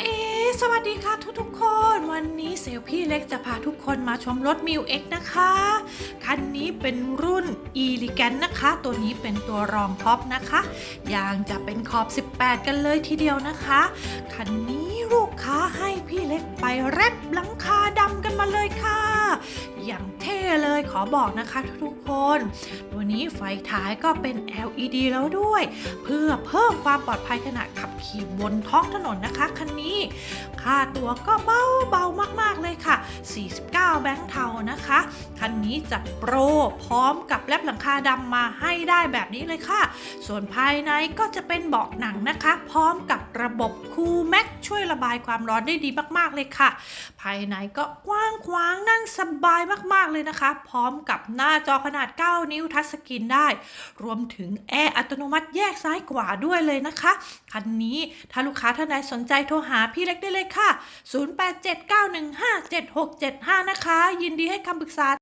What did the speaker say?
เอสวัสดีค่ะทุกๆคน วันนี้เซลพี่เล็กจะพาทุกคนมาชมรถมิวเอ็กนะคะ คันนี้เป็นรุ่นอีลิแกนนะคะ ตัวนี้เป็นตัวรองท็อปนะคะ ยางจะเป็นขอบ 18 กันเลยทีเดียวนะคะ คันนี้ลูกค้าให้พี่เล็กไปแรปหลังคาดำกันมาเลยค่ะ ขอบอกนะคะทุกๆคน ตัวนี้ไฟท้ายก็เป็น LED แล้วด้วย เพื่อเพิ่มความปลอดภัยขณะขับขี่บนท้องถนนนะคะคันนี้ ค่าตัวก็เบาเบามากๆเลยค่ะ 49 แบงค์เทานะคะ คันนี้จัดโปรพร้อมกับแลบหลังคาดำมาให้ได้แบบนี้เลยค่ะ ส่วนภายในก็จะเป็นเบาะหนังนะคะ พร้อมกับระบบคูลแม็กช่วยระบายความร้อนได้ดีมากๆเลยค่ะ ภายในก็กว้างขวางนั่ง สบายมากๆเลยนะคะ พร้อมกับหน้าจอขนาด 9 นิ้วทัชสกรีนได้ รวมถึงแอร์อัตโนมัติแยกซ้ายขวาด้วยเลยนะคะ คันนี้ถ้าลูกค้าท่านใดสนใจโทรหาพี่เล็กได้เลยค่ะ 0879157675 นะคะ ยินดีให้คำปรึกษา